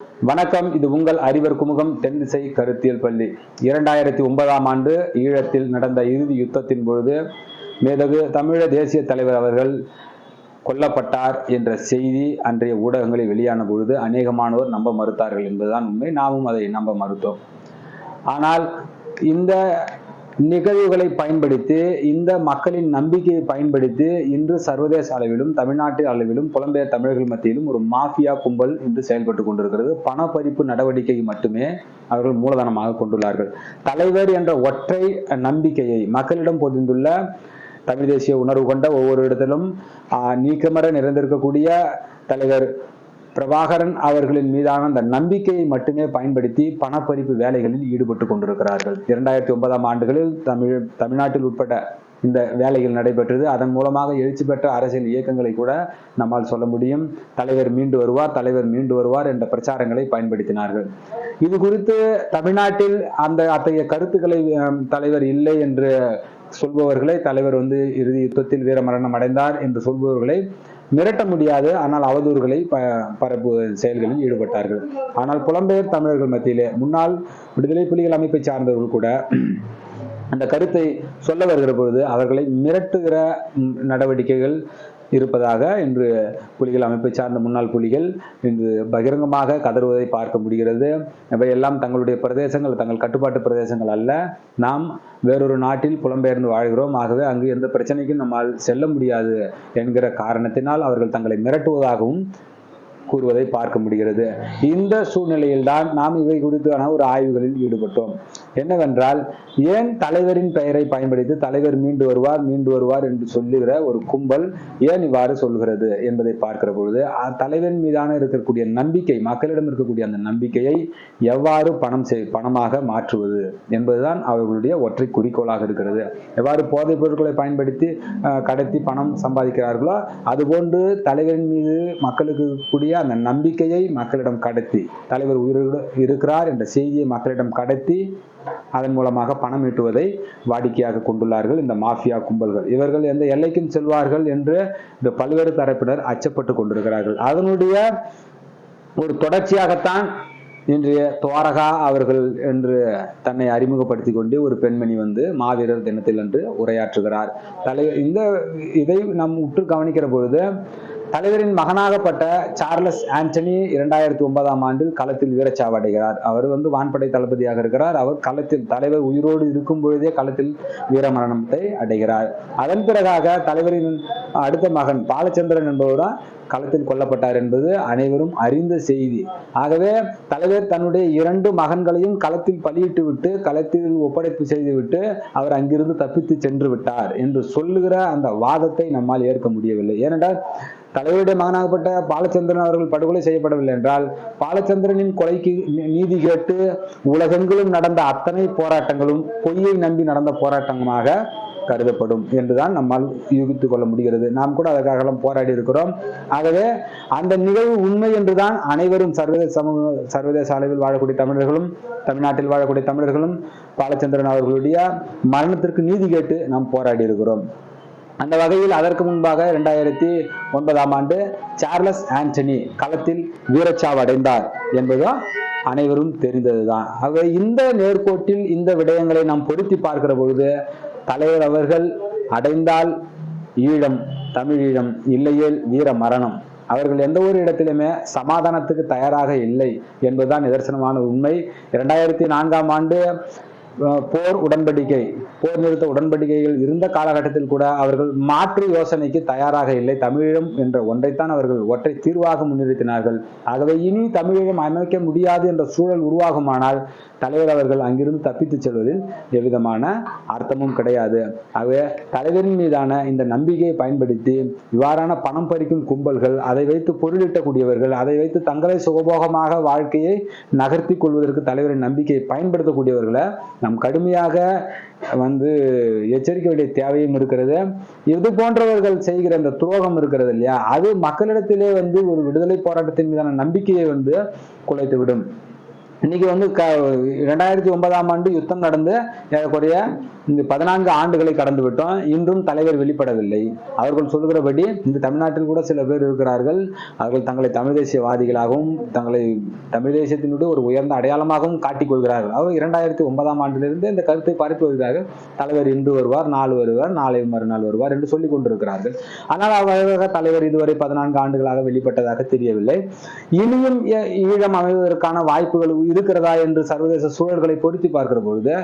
வணக்கம் இது உங்கள் அறிவர் குமுகம் தென்திசை கருத்தியல் பள்ளி. இரண்டாயிரத்தி ஒன்பதாம் ஆண்டு ஈழத்தில் நடந்த இறுதி யுத்தத்தின் பொழுது மேதகு தமிழக தேசிய தலைவர் அவர்கள் கொல்லப்பட்டார் என்ற செய்தி அன்றைய ஊடகங்களில் வெளியான பொழுது அநேகமானோர் நம்ப மறுத்தார்கள் என்பதுதான் உண்மை. நாமும் அதை நம்ப மறுத்தோம். ஆனால் இந்த நிகழ்வுகளை பயன்படுத்தி இந்த மக்களின் நம்பிக்கையை பயன்படுத்தி இன்று சர்வதேச அளவிலும் தமிழ்நாட்டு அளவிலும் புலம்பெயர் தமிழர்கள் மத்தியிலும் ஒரு மாஃபியா கும்பல் இன்று செயல்பட்டு கொண்டிருக்கிறது. பணப்பறிப்பு நடவடிக்கை மட்டுமே அவர்கள் மூலதனமாக கொண்டுள்ளார்கள். தலைவர் என்ற ஒற்றை நம்பிக்கையை மக்களிடம் பொதிந்துள்ள தமிழ் தேசிய உணர்வு கொண்ட ஒவ்வொரு இடத்திலும் ஆஹ், நீக்கமர நிறைந்திருக்கக்கூடிய தலைவர் பிரபாகரன் அவர்களின் மீதான அந்த நம்பிக்கையை மட்டுமே பயன்படுத்தி பணப்பறிப்பு வேலைகளில் ஈடுபட்டு கொண்டிருக்கிறார்கள். இரண்டாயிரத்தி ஒன்பதாம் ஆண்டுகளில் தமிழ் தமிழ்நாட்டில் உட்பட்ட இந்த வேலைகள் நடைபெற்றது. அதன் மூலமாக எழுச்சி பெற்ற அரசியல் இயக்கங்களை கூட நம்மால் சொல்ல முடியும். தலைவர் மீண்டு வருவார் தலைவர் மீண்டு வருவார் என்ற பிரச்சாரங்களை பயன்படுத்தினார்கள். இது குறித்து தமிழ்நாட்டில் அந்த அத்தகைய கருத்துக்களை தலைவர் இல்லை என்று சொல்பவர்களை தலைவர் வந்து இறுதி யுத்தத்தில் வீரமரணம் அடைந்தார் என்று சொல்பவர்களை மிரட்ட முடியாது. ஆனால் அவதூறுகளை ப பரப்பு செயல்களில் ஈடுபட்டார்கள். ஆனால் புலம்பெயர் தமிழர்கள் மத்தியிலே முன்னாள் விடுதலை புலிகள் அமைப்பை சார்ந்தவர்கள் கூட அந்த கருத்தை சொல்ல வருகிற பொழுது அவர்களை மிரட்டுகிற நடவடிக்கைகள் இருப்பதாக இன்று புலிகள் அமைப்பை சார்ந்த முன்னாள் புலிகள் இன்று பகிரங்கமாக கதறுவதை பார்க்க முடிகிறது. இவையெல்லாம் தங்களுடைய பிரதேசங்கள் தங்கள் கட்டுப்பாட்டு பிரதேசங்கள் அல்ல. நாம் வேறொரு நாட்டில் புலம்பெயர்ந்து வாழ்கிறோம். ஆகவே அங்கு எந்த பிரச்சனைக்கும் நம்மால் செல்ல முடியாது என்கிற காரணத்தினால் அவர்கள் தங்களை மிரட்டுவதாகவும் கூறுவதை பார்க்க முடிகிறது. இந்த சூழ்நிலையில்தான் நாம் இவை குறித்தான ஒரு ஆய்வுகளில் ஈடுபட்டோம். என்னவென்றால் ஏன் தலைவரின் பெயரை பயன்படுத்தி தலைவர் மீண்டு வருவார் மீண்டு வருவார் என்று சொல்லுகிற ஒரு கும்பல் ஏன் இவ்வாறு சொல்கிறது என்பதை பார்க்கிற பொழுது தலைவன் மீதான இருக்கக்கூடிய நம்பிக்கை மக்களிடம் இருக்கக்கூடிய அந்த நம்பிக்கையை எவ்வாறு பணம் செய் பணமாக மாற்றுவது என்பதுதான் அவர்களுடைய ஒற்றை குறிக்கோளாக இருக்கிறது. எவ்வாறு போதைப் பொருட்களை பயன்படுத்தி கடத்தி பணம் சம்பாதிக்கிறார்களோ அதுபோன்று தலைவரின் மீது மக்களுக்கு கூடிய அந்த நம்பிக்கையை மக்களிடம் கடத்தி தலைவர் உயிரோடு இருக்கிறார் என்ற செய்தியை மக்களிடம் கடத்தி அதன் மூலமாக பணம் ஈட்டுவதை வாடிக்கையாக கொண்டுள்ளார்கள் இந்த மாஃபியா கும்பல்கள். இவர்கள் எந்த எல்லைக்கும் செல்வார்கள் என்று இந்த பல்வேறு தரப்பினர் அச்சப்பட்டு கொண்டிருக்கிறார்கள். அதனுடைய ஒரு தொடர்ச்சியாகத்தான் இன்றைய துவாரகா அவர்கள் என்று தன்னை அறிமுகப்படுத்தி கொண்டு ஒரு பெண்மணி வந்து மாவீரர் தினத்தில் என்று உரையாற்றுகிறார். தலை இந்த இதை நாம் உற்று கவனிக்கிற பொழுது தலைவரின் மகனாகப்பட்ட சார்லஸ் ஆண்டனி இரண்டாயிரத்தி ஒன்பதாம் ஆண்டில் களத்தில் வீரச்சாவு அடைகிறார் அவர் வந்து வான்படை தளபதியாக இருக்கிறார். அவர் களத்தில் தலைவர் உயிரோடு இருக்கும் பொழுதே களத்தில் வீரமரணத்தை அடைகிறார். அதன் பிறகாக தலைவரின் அடுத்த மகன் பாலச்சந்திரன் என்பவர்தான் களத்தில் கொல்லப்பட்டார் என்பது அனைவரும் அறிந்த செய்தி. ஆகவே தலைவர் தன்னுடைய இரண்டு மகன்களையும் களத்தில் பலியிட்டு விட்டு களத்தில் ஒப்படைப்பு செய்துவிட்டு அவர் அங்கிருந்து தப்பித்து சென்று விட்டார் என்று சொல்லுகிற அந்த வாதத்தை நம்மால் ஏற்க முடியவில்லை. ஏனென்றால் தலைவருடைய மகனாகப்பட்ட பாலச்சந்திரன் அவர்கள் படுகொலை செய்யப்படவில்லை என்றால் பாலச்சந்திரனின் கொலைக்கு நீதி கேட்டு உலகெங்கிலும் நடந்த அத்தனை போராட்டங்களும் பொய்யை நம்பி நடந்த போராட்டமாக கருதப்படும் என்றுதான் நம்மால் யூகித்துக் கொள்ள முடிகிறது. நாம் கூட அதற்காகலாம் போராடி இருக்கிறோம். ஆகவே அந்த நிகழ்வு உண்மை என்றுதான் அனைவரும் சர்வதேச சமூக சர்வதேச அளவில் வாழக்கூடிய தமிழர்களும் தமிழ்நாட்டில் வாழக்கூடிய தமிழர்களும் பாலச்சந்திரன் அவர்களுடைய மரணத்திற்கு நீதி கேட்டு நாம் போராடி இருக்கிறோம். அந்த வகையில் அதற்கு முன்பாக இரண்டாயிரத்தி ஒன்பதாம் ஆண்டு சார்லஸ் ஆண்டனி களத்தில் வீரச்சாவடைந்தார் என்பதும் அனைவரும் தெரிந்ததுதான். ஆகவே இந்த நேர்கோட்டில் இந்த விடயங்களை நாம் பொருத்தி பார்க்கிற பொழுது தலைவர் அவர்கள் அடைந்தால் ஈழம் தமிழீழம் இல்லையேல் வீர மரணம். அவர்கள் எந்த ஒரு இடத்திலுமே சமாதானத்துக்கு தயாராக இல்லை என்பதுதான் நிதர்சனமான உண்மை. இரண்டாயிரத்தி நான்காம் ஆண்டு போர் உடன்படிக்கை போர் நிறுத்த உடன்படிக்கைகள் இருந்த காலகட்டத்தில் கூட அவர்கள் மாற்று யோசனைக்கு தயாராக இல்லை. தமிழீழம் என்ற ஒன்றைத்தான் அவர்கள் ஒற்றை தீர்வாக முன்னிறுத்தினார்கள். ஆகவே இனி தமிழீழம் அமைக்க முடியாது என்ற சூழல் உருவாகுமானால் தலைவர் அவர்கள் அங்கிருந்து தப்பித்துச் செல்வதில் எவ்விதமான அர்த்தமும் கிடையாது. ஆகவே தலைவரின் மீதான இந்த நம்பிக்கையை பயன்படுத்தி இவ்வாறான பணம் பறிக்கும் கும்பல்கள் அதை வைத்து பொருளிட்டக்கூடியவர்கள் அதை வைத்து தங்களை சுகபோகமாக வாழ்க்கையை நகர்த்தி கொள்வதற்கு தலைவரின் நம்பிக்கையை பயன்படுத்தக்கூடியவர்களை நாம் கடுமையாக வந்து எச்சரிக்க வேண்டிய தேவையும் இருக்கிறது. இது போன்றவர்கள் செய்கிற இந்த துரோகம் இருக்கிறது இல்லையா? அது மக்களிடத்திலே வந்து ஒரு விடுதலை போராட்டத்தின் மீதான நம்பிக்கையை வந்து குலைத்து விடும் இன்னைக்கு வந்து க ரெண்டாயிரத்தி ஒன்பதாம் ஆண்டு யுத்தம் நடந்து ஏறக்குறைய இந்த பதினான்கு ஆண்டுகளை கடந்து விட்டோம். இன்றும் தலைவர் வெளிப்படவில்லை. அவர்கள் சொல்கிறபடி இந்த தமிழ்நாட்டில் கூட சில பேர் இருக்கிறார்கள். அவர்கள் தங்களை தமிழ் தேசியவாதிகளாகவும் தங்களை தமிழ் தேசியத்தினுடைய ஒரு உயர்ந்த அடையாளமாகவும் காட்டிக் கொள்கிறார்கள். அவர் இரண்டாயிரத்தி ஒன்பதாம் ஆண்டிலிருந்து இந்த கருத்தை பரப்பி வருகிறார்கள் தலைவர் இன்று வருவார் நாள் வருவார் நாளை மறுநாள் வருவார் என்று சொல்லிக் கொண்டிருக்கிறார்கள். ஆனால் அவர் தலைவர் இதுவரை பதினான்கு ஆண்டுகளாக வெளிப்பட்டதாக தெரியவில்லை. இனியும் ஈழம் அமைவதற்கான வாய்ப்புகள் இருக்கிறதா என்று சர்வதேச சூழல்களை பொருத்தி பார்க்கிற பொழுது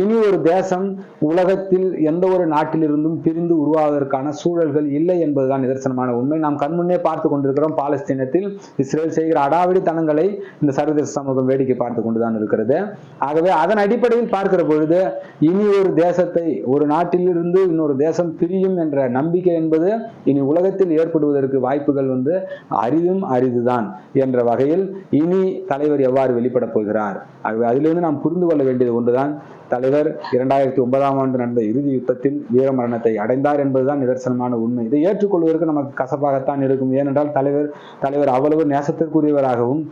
இனி ஒரு தேசம் உலகத்தில் எந்த ஒரு நாட்டிலிருந்தும் பிரிந்து உருவாவதற்கான சூழல்கள் இல்லை என்பதுதான் நிதர்சனமான உண்மை. நாம் கண்முன்னே பார்த்து கொண்டிருக்கிறோம் பாலஸ்தீனத்தில். இஸ்ரேல் செய்கிற அடாவடித்தனங்களை இந்த சர்வதேச சமூகம் வேடிக்கை பார்த்து கொண்டுதான் இருக்கிறது. ஆகவே அதன் அடிப்படையில் பார்க்கிற பொழுது இனி ஒரு தேசத்தை ஒரு நாட்டிலிருந்து இன்னொரு தேசம் பிரியும் என்ற நம்பிக்கை என்பது இனி உலகத்தில் ஏற்படுவதற்கு வாய்ப்புகள் வந்து அரிதும் அரிதுதான் என்ற வகையில் இனி தலைவர் எவ்வாறு வெளிப்படப் போகிறார்? ஆகவே அதிலிருந்து நாம் புரிந்து கொள்ள வேண்டியது ஒன்றுதான். தலைவர் இரண்டாயிரத்தி ஒன்பதாம் ஆண்டு நடந்த இறுதி யுத்தத்தில் வீரமரணத்தை அடைந்தார் என்பதுதான் நிதர்சனமான உண்மை. இதை ஏற்றுக்கொள்வதற்கு நமக்கு கசப்பாகத்தான் இருக்கும். ஏனென்றால் தலைவர் தலைவர் அவ்வளவு நேசத்திற்குரியவராகவும்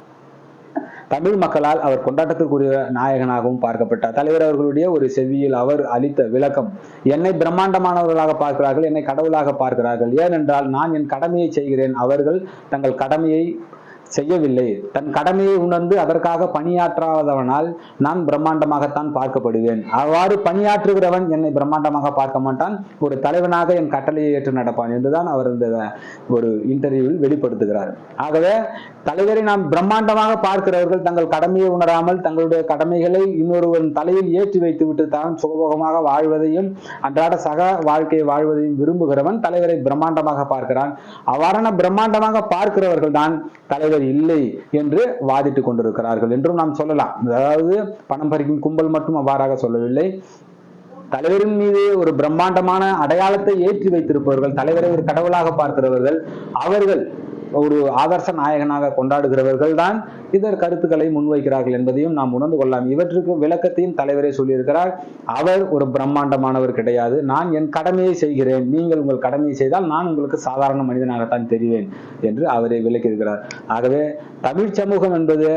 தமிழ் மக்களால் அவர் கொண்டாட்டத்திற்குரிய நாயகனாகவும் பார்க்கப்பட்டார். தலைவர் அவர்களுடைய ஒரு செவியில் அவர் அளித்த விளக்கம் என்னை பிரம்மாண்டமானவர்களாக பார்க்கிறார்கள் என்னை கடவுளாக பார்க்கிறார்கள். ஏனென்றால் நான் என் கடமையை செய்கிறேன். அவர்கள் தங்கள் கடமையை செய்யவில்லை. தன் கடமையை உணர்ந்து அதற்காக பணியாற்றாதவனால் நான் பிரம்மாண்டமாகத்தான் பார்க்கப்படுவேன். அவ்வாறு பணியாற்றுகிறவன் என்னை பிரம்மாண்டமாக பார்க்க மாட்டான். ஒரு தலைவனாக என் கட்டளையை ஏற்று நடப்பான் என்றுதான் அவர் இந்த ஒரு இன்டர்வியூவில் வெளிப்படுத்துகிறார். ஆகவே தலைவரை நாம் பிரம்மாண்டமாக பார்க்கிறவர்கள் தங்கள் கடமையை உணராமல் தங்களுடைய கடமைகளை இன்னொருவன் தலையில் ஏற்றி வைத்துவிட்டு தான் சுகபோகமாக வாழ்வதையும் அன்றாட சக வாழ்க்கையை வாழ்வதையும் விரும்புகிறவன் தலைவரை பிரம்மாண்டமாக பார்க்கிறான். அவ்வாறான பிரம்மாண்டமாக பார்க்கிறவர்கள் தான் தலைவர் இல்லை என்று வாதிட்டுக் கொண்டிருக்கிறார்கள் என்றும் நாம் சொல்லலாம். அதாவது பணம் பறிக்கும் கும்பல் மட்டும் அவ்வாறாக சொல்லவில்லை. தலைவரின் மீது ஒரு பிரம்மாண்டமான அடையாளத்தை ஏற்றி வைத்திருப்பவர்கள் தலைவரை ஒரு கடவுளாக பார்க்கிறவர்கள் அவர்கள் ஒரு ஆதர்ச நாயகனாக கொண்டாடுகிறவர்கள் தான் இதர் கருத்துக்களை முன்வைக்கிறார்கள் என்பதையும் நாம் உணர்ந்து கொள்ளலாம். இவற்றுக்கு விளக்கத்தையும் தலைவரே சொல்லியிருக்கிறார். அவர் ஒரு பிரம்மாண்டமானவர் கிடையாது. நான் என் கடமையை செய்கிறேன். நீங்கள் உங்கள் கடமையை செய்தால் நான் உங்களுக்கு சாதாரண மனிதனாகத்தான் தெரிவேன் என்று அவரை விளக்கியிருக்கிறார். ஆகவே தமிழ் சமூகம் என்பது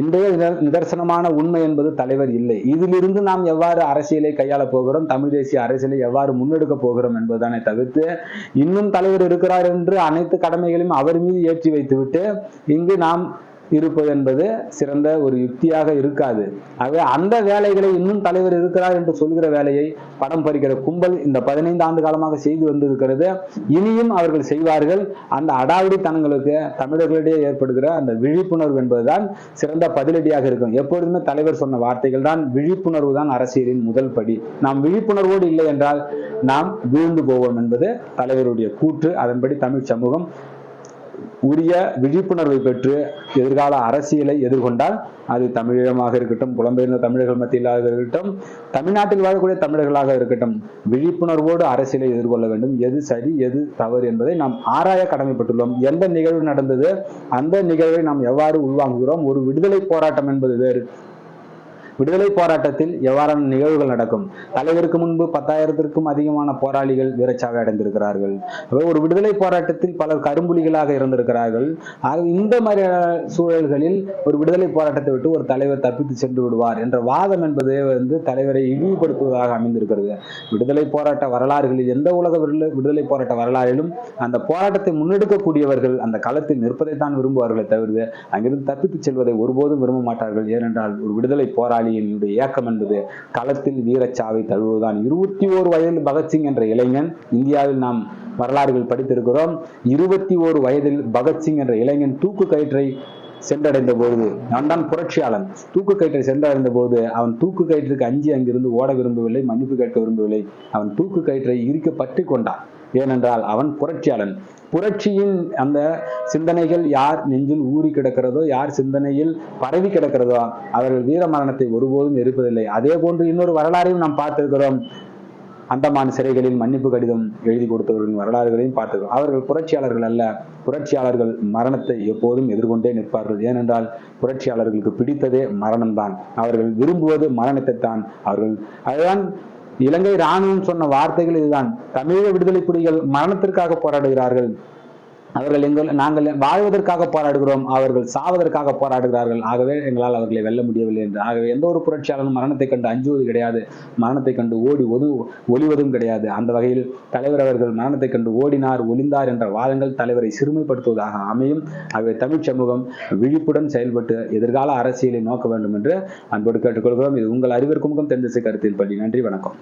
இன்றைய நிதர்சனமான உண்மை என்பது தலைவர் இல்லை. இதிலிருந்து நாம் எவ்வாறு அரசியலை கையாள போகிறோம்? தமிழ் தேசிய அரசியலை எவ்வாறு முன்னெடுக்க போகிறோம் என்பதுதானே தவிர்த்து இன்னும் தலைவர் இருக்கிறார் என்று அனைத்து கடமைகளையும் அவர் மீது ஏற்றி வைத்துவிட்டு இங்கு நாம் இருப்பது என்பது சிறந்த ஒரு யுக்தியாக இருக்காது. ஆகவே அந்த வேலைகளை இன்னும் தலைவர் இருக்கிறார் என்று சொல்கிற வேலையை படம் பறிக்கிற கும்பல் இந்த பதினைந்து ஆண்டு காலமாக செய்து வந்திருக்கிறது. இனியும் அவர்கள் செய்வார்கள். அந்த அடாவடித்தனங்களுக்கு தமிழர்களிடையே ஏற்படுகிற அந்த விழிப்புணர்வு என்பதுதான் சிறந்த பதிலடியாக இருக்கும். எப்பொழுதுமே தலைவர் சொன்ன வார்த்தைகள் தான் விழிப்புணர்வு தான் அரசியலின் முதல் படி. நாம் விழிப்புணர்வோடு இல்லை என்றால் நாம் வீழ்ந்து போவோம் என்பது தலைவருடைய கூற்று. அதன்படி தமிழ் சமூகம் உரிய விழிப்புணர்வை பெற்று எதிர்கால அரசியலை எதிர்கொண்டால் அது தமிழீழமாக இருக்கட்டும் புலம்பெயர்ந்த தமிழர்கள் மத்தியிலாக இருக்கட்டும் தமிழ்நாட்டில் வாழக்கூடிய தமிழர்களாக இருக்கட்டும் விழிப்புணர்வோடு அரசியலை எதிர்கொள்ள வேண்டும். எது சரி எது தவறு என்பதை நாம் ஆராய கடமைப்பட்டுள்ளோம். எந்த நிகழ்வு நடந்தது அந்த நிகழ்வை நாம் எவ்வாறு உள்வாங்குகிறோம்? ஒரு விடுதலை போராட்டம் என்பது வேறு. விடுதலை போராட்டத்தில் எவ்வாறான நிகழ்வுகள் நடக்கும்? தலைவருக்கு முன்பு பத்தாயிரத்திற்கும் அதிகமான போராளிகள் வீரச்சாவை அடைந்திருக்கிறார்கள். ஒரு விடுதலை போராட்டத்தில் பலர் கரும்புலிகளாக இருந்திருக்கிறார்கள். ஆக இந்த மாதிரியான சூழல்களில் ஒரு விடுதலை போராட்டத்தை விட்டு ஒரு தலைவர் தப்பித்து சென்று விடுவார் என்ற வாதம் என்பது வந்து தலைவரை இழிவுபடுத்துவதாக அமைந்திருக்கிறது. விடுதலை போராட்ட வரலாறுகளில் எந்த உலக விடுதலை போராட்ட வரலாறிலும் அந்த போராட்டத்தை முன்னெடுக்கக்கூடியவர்கள் அந்த களத்தில் நிற்பதைத்தான் விரும்புவார்களை தவிர அங்கிருந்து தப்பித்து செல்வதை ஒருபோதும் விரும்ப மாட்டார்கள். ஏனென்றால் ஒரு விடுதலை போராளியினுடைய இயக்கம் என்பது களத்தில் வீரச்சாவை தழுவுவதுதான். இருபத்தி ஓரு வயதில் பகத்சிங் என்ற இளைஞன் இந்தியாவில் நாம் வரலாறுகள் படித்திருக்கிறோம். இருபத்தி ஓரு வயதில் பகத்சிங் என்ற இளைஞன் தூக்கு கயிற்றை சென்றடைந்த போது நான் தான் புரட்சியாளன். தூக்கு கயிற்றை சென்றடைந்த போது அவன் தூக்கு கயிற்றுக்கு அஞ்சி அங்கிருந்து ஓட விரும்பவில்லை மன்னிப்பு கேட்க விரும்பவில்லை. அவன் தூக்கு கயிற்றை இருக்க பற்றி கொண்டான். ஏனென்றால் அவன் புரட்சியாளன். புரட்சியின் அந்த சிந்தனைகள் யார் நெஞ்சில் ஊறி கிடக்கிறதோ யார் சிந்தனையில் பரவி கிடக்கிறதோ அவர்கள் வீர மரணத்தை ஒருபோதும் எரிப்பதில்லை அதே போன்று இன்னொரு வரலாறையும் நாம் பார்த்திருக்கிறோம். அந்தமான் சிறைகளில் மன்னிப்பு கடிதம் எழுதி கொடுத்தவர்களின் வரலாறுகளையும் பார்த்திருக்கிறோம். அவர்கள் புரட்சியாளர்கள் அல்ல. புரட்சியாளர்கள் மரணத்தை எப்போதும் எதிர்கொண்டே நிற்பார்கள். ஏனென்றால் புரட்சியாளர்களுக்கு பிடித்ததே மரணம்தான். அவர்கள் விரும்புவது மரணத்தை தான் அவர்கள் அதுதான் இலங்கை ராணுவம் சொன்ன வார்த்தைகள் இதுதான். தமிழக விடுதலை புலிகள் மரணத்திற்காக போராடுகிறார்கள். அவர்கள் எங்கள் நாங்கள் வாழ்வதற்காக போராடுகிறோம் அவர்கள் சாவதற்காக போராடுகிறார்கள். ஆகவே எங்களால் அவர்களை வெல்ல முடியவில்லை என்று. ஆகவே எந்த ஒரு புரட்சியாளரும் மரணத்தை கண்டு அஞ்சுவது கிடையாது. மரணத்தை கண்டு ஓடி ஒது ஒளிவதும் கிடையாது. அந்த வகையில் தலைவர் அவர்கள் மரணத்தை கண்டு ஓடினார் ஒளிந்தார் என்ற வாதங்கள் தலைவரை சிறுமைப்படுத்துவதாக அமையும். ஆகவே தமிழ் சமூகம் விழிப்புடன் செயல்பட்டு எதிர்கால அரசியலை நோக்க வேண்டும் என்று அன்போடு கேட்டுக்கொள்கிறோம். இது உங்கள் அறிவிற்கும் தென் திசை கருத்தில் பள்ளி. நன்றி வணக்கம்.